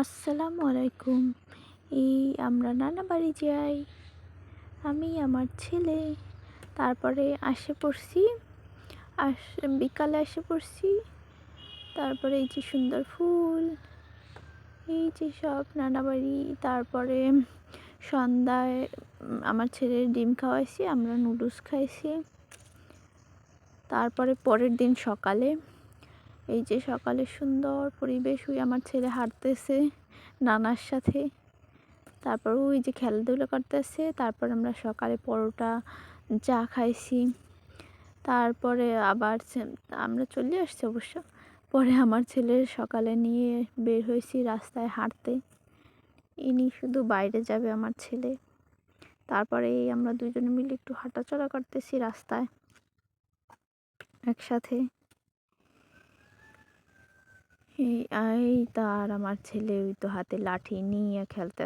আসসালামু আলাইকুম। এই আমরা নানা বাড়ি যাই। আমি, আমার ছেলে। তারপরে আসে পড়ছি। আস, বিকালে আসে পড়ছি। তারপরে এই যে সুন্দর ফুল, এই যে সব নানা বাড়ি। তারপরে সন্ধ্যায় আমার ছেলের ডিম খাওয়াইছি, আমরা নুডলস খাইছি। তারপরে পরের দিন সকালে এই যে সকালে সুন্দর পরিবেশ, ওই আমার ছেলে হাঁটতেছে, নানার সাথে। তারপর ওই যে খেলাধুলো করতেছে, তারপর আমরা সকালে পরোটা, চা খাইছি। তারপরে আবার আমরা চলে আসছি অবশ্য। পরে আমার ছেলের সকালে নিয়ে বের হয়েছি রাস্তায় হাঁটতে। ইনি শুধু বাইরে যাবে আমার ছেলে। তারপরে আমরা দুজনে মিলে একটু হাঁটাচলা করতেছি রাস্তায়। একসাথে। এই তার আমার ছেলে ওই তো হাতে লাঠি নিয়ে খেলতে